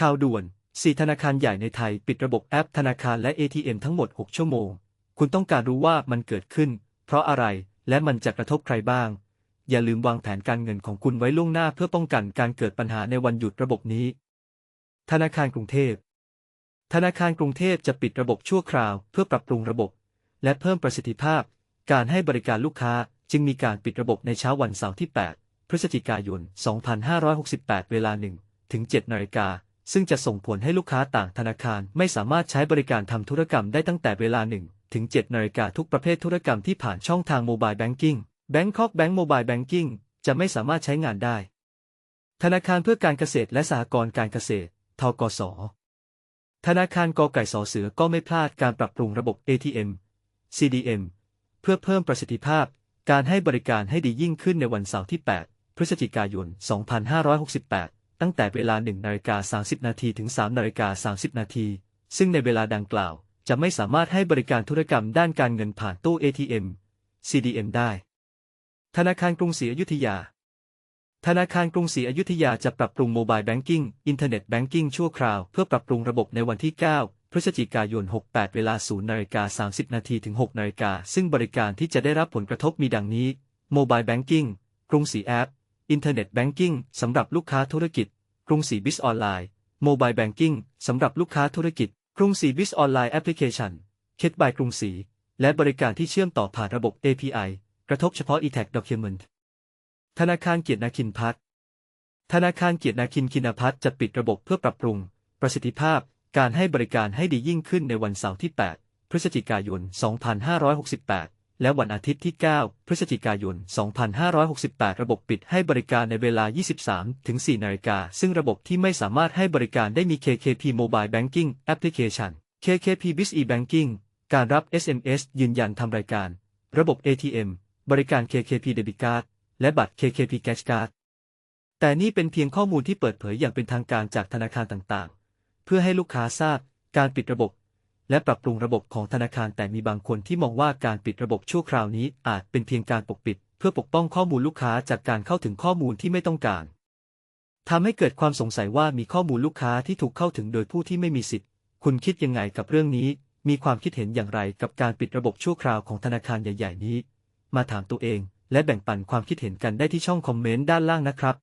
ข่าวด่วน 4 ธนาคารใหญ่ในไทยปิดระบบแอปธนาคารและ ATM ทั้งหมด 6 ชั่วโมง คุณต้องการรู้ว่ามันเกิดขึ้น เพราะอะไร และมันจะกระทบใครบ้าง อย่าลืมวางแผนการเงินของคุณไว้ล่วงหน้าเพื่อป้องกันการเกิดปัญหาในวันหยุดระบบนี้ ธนาคารกรุงเทพ ธนาคารกรุงเทพจะปิดระบบชั่วคราวเพื่อปรับปรุงระบบ และเพิ่มประสิทธิภาพ การให้บริการลูกค้าจึงมีการปิดระบบในเช้าวันเสาร์ที่ 8 พฤศจิกายน 2568 เวลา1ถึง7นาฬิกา ซึ่งจะส่งผลให้ลูกค้าต่างธนาคารไม่สามารถใช้บริการทำธุรกรรมได้ตั้งแต่เวลา1ถึง7นาฬิกาทุกประเภทธุรกรรมที่ผ่านช่องทางโมบายแบงกิ้ง Bangkok Bank Mobile Banking จะไม่สามารถใช้งานได้ ธนาคารเพื่อการเกษตรและสหกรณ์การเกษตร ทกส ธนาคารกอไก่สอเสือก็ไม่พลาดการปรับปรุงระบบ ATM CDM เพื่อเพิ่มประสิทธิภาพ การให้บริการให้ดียิ่งขึ้นในวันเสาร์ที่ 8 พฤศจิกายน 2568 ตั้งแต่เวลา1นาฬิกา30 นาทีถึง3นาฬิกา30 นาที ซึ่งในเวลาดังกล่าวจะไม่สามารถให้บริการธุรกรรมด้านการเงินผ่านตู้ ATM CDM ได้ ธนาคารกรุงศรีอยุธยา ธนาคารกรุงศรีอยุธยาจะปรับปรุงโมบายแบงกิ้งอินเทอร์เน็ตแบงกิ้งชั่วคราวเพื่อปรับปรุงระบบในวันที่ 9 พฤศจิกายน 68 เวลา 0นาฬิกา30 นาทีถึง6นาฬิกาซึ่งบริการที่จะได้รับผลกระทบมีดังนี้ โมบายแบงกิ้งกรุงศรีแอป อินเทอร์เน็ตแบงกิ้งสำหรับลูกค้าธุรกิจ กรุงศรีบิสออนไลน์โมบายแบงกิ้งสำหรับลูกค้าธุรกิจ กรุงศรีบิสออนไลน์แอปพลิเคชันเคดบายกรุงศรีและบริการที่เชื่อมต่อผ่านระบบ API กระทบเฉพาะ e-tag document ธนาคารเกียรตินาคินพัฒน์ธนาคารเกียรตินาคินคินพัฒน์จะปิดระบบเพื่อปรับปรุง ประสิทธิภาพ การให้บริการให้ดียิ่งขึ้นในวันเสาร์ที่ 8 พฤศจิกายน 2568 และวันอาทิตย์ที่ 9 พฤศจิกายน 2568 ระบบปิดให้บริการในเวลา 23ถึง4นาฬิกา ซึ่งระบบที่ไม่สามารถให้บริการได้มี KKP Mobile Banking Application KKP b i z e-Banking การรับ SMS ยืนยันทำรายการ ระบบ ATM บริการ KKP Debit Card และบัตร KKP Cash Card แต่นี่เป็นเพียงข้อมูลที่เปิดเผยอย่างเป็นทางการจากธนาคารต่างๆ เพื่อให้ลูกค้าทราบการปิดระบบ และปรับปรุงระบบของธนาคารแต่มีบางคนที่มองว่าการปิดระบบชั่วคราวนี้อาจเป็นเพียงการปกปิด เพื่อปกป้องข้อมูลลูกค้าจากการเข้าถึงข้อมูลที่ไม่ต้องการทำให้เกิดความสงสัยว่ามีข้อมูลลูกค้าที่ถูกเข้าถึงโดยผู้ที่ไม่มีสิทธิ์ คุณคิดยังไงกับเรื่องนี้ มีความคิดเห็นอย่างไรกับการปิดระบบชั่วคราวของธนาคารใหญ่ ๆ นี้ มาถามตัวเอง และแบ่งปันความคิดเห็นกันได้ที่ช่องคอมเมนต์ด้านล่างนะครับ